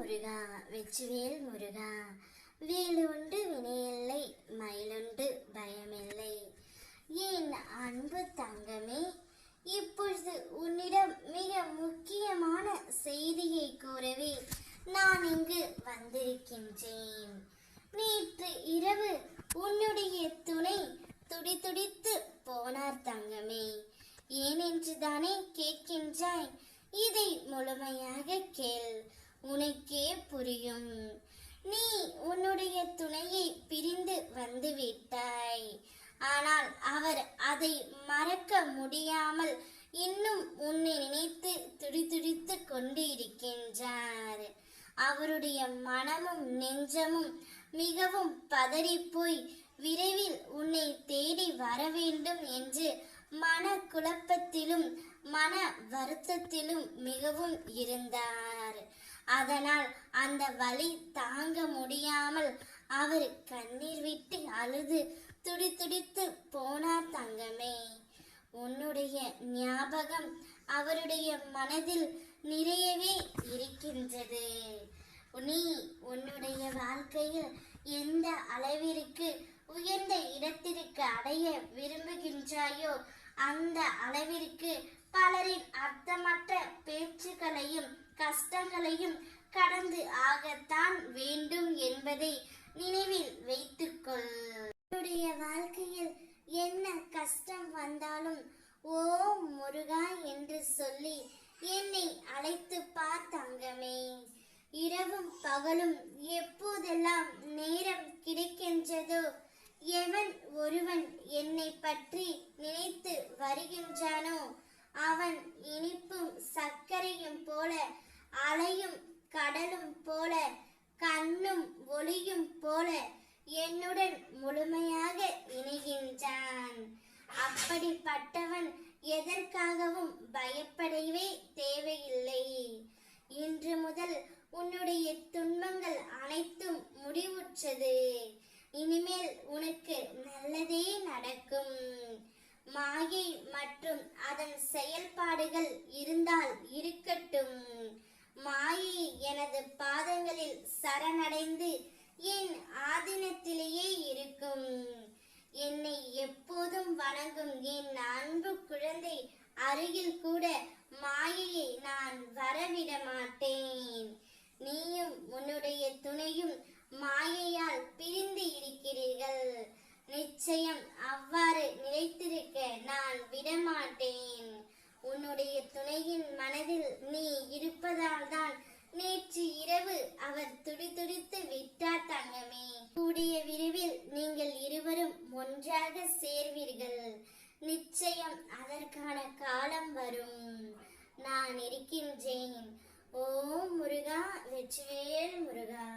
முருகா வெச்சுவேல் முருகா. வேலுண்டு வினையில்லை மயிலுண்டு பயமில்லை ஏன் அன்பு தங்கமே? இப்பொழுது உன்னிடம் மிக முக்கியமான செய்தியை கூறவே நான் இங்கு வந்திருக்கின்றேன். நேற்று இரவு உன்னுடைய துணை துடிதுடித்து போனார் தங்கமே. ஏனென்று தானே கேட்கின்றாய்? இதை முழுமையாக கேள். உனக்கே புரியும். நீ உன்னுடைய துணையை பிரிந்து வந்து விட்டாய். ஆனால் அவர் அதை மறக்க முடியாமல் இன்னும் உன்னை நினைத்து துடிதுடித்து கொண்டு இருக்கின்றார். அவருடைய மனமும் நெஞ்சமும் மிகவும் பதறிப்போய் விரைவில் உன்னை தேடி வர வேண்டும் என்று மன குழப்பத்திலும் மன வருத்தத்திலும் மிகவும் இருந்தார். அதனால் அந்த வலி தாங்க முடியாமல் அவர் கண்ணீர் விட்டு அழுது துடித்துடித்து போனார் தங்கமே. உன்னுடைய ஞாபகம் அவருடைய மனதில் நிறையவே இருக்கின்றது. நீ உன்னுடைய வாழ்க்கையில் எந்த அளவிற்கு உயர்ந்த இடத்திற்கு அடைய விரும்புகின்றாயோ அந்த அளவிற்கு பலரின் அர்த்தமற்ற பேச்சுக்களையும் கஷ்டங்களையும் கடந்து ஆகத்தான் வேண்டும் என்பதை நினைவில் வைத்துக்கொள். என்னுடைய வாழ்க்கையில் என்ன கஷ்டம் வந்தாலும் ஓ முருகா என்று சொல்லி என்னை அழைத்து பார் தங்கமே. இரவும் பகலும் எப்போதெல்லாம் நேரம் கிடைக்கின்றதோ எவன் ஒருவன் என்னை பற்றி நினைத்து வருகின்றானோ அவன் இனிப்பும் சர்க்கரையும் போல அலையும் கடலும் போல கண்ணும் ஒளியும் போல என்னுடன் முழுமையாக இணைகின்றான். அப்படிப்பட்டவன் எதற்காகவும் பயப்படவே தேவையில்லை. இன்று முதல் உன்னுடைய துன்பங்கள் அனைத்தும் முடிவுற்றது. இனிமேல் உனக்கு நல்லதே நடக்கும். மாயை மற்றும் அதன் செயல்பாடுகள் இருந்தால் இருக்கட்டும். மாயை எனது பாதங்களில் சரணடைந்து என் ஆதீனத்திலேயே இருக்கும். என்னை எப்போதும் வணங்கும் என் அன்பு குழந்தை அருகில் கூட மாயையை நான் வரவிட மாட்டேன். நீயும் உன்னுடைய துணை மாயையால் பிரிந்து இருக்கிறீர்கள் நிச்சயம் அவ்வாறு நிலைத்திருக்க நான் விடமாட்டேன் உன்னுடைய துணையின் மனதில் நீ இருப்பதால் தான் நேற்று இரவு அவர் துடிதுடித்து விட்டார் தங்கமே. கூடிய விரைவில் நீங்கள் இருவரும் ஒன்றாக சேர்வீர்கள். நிச்சயம் அதற்கான காலம் வரும். நான் இருக்கின்றேன். ஓம் முருகா வெற்றிவேல் முருகா.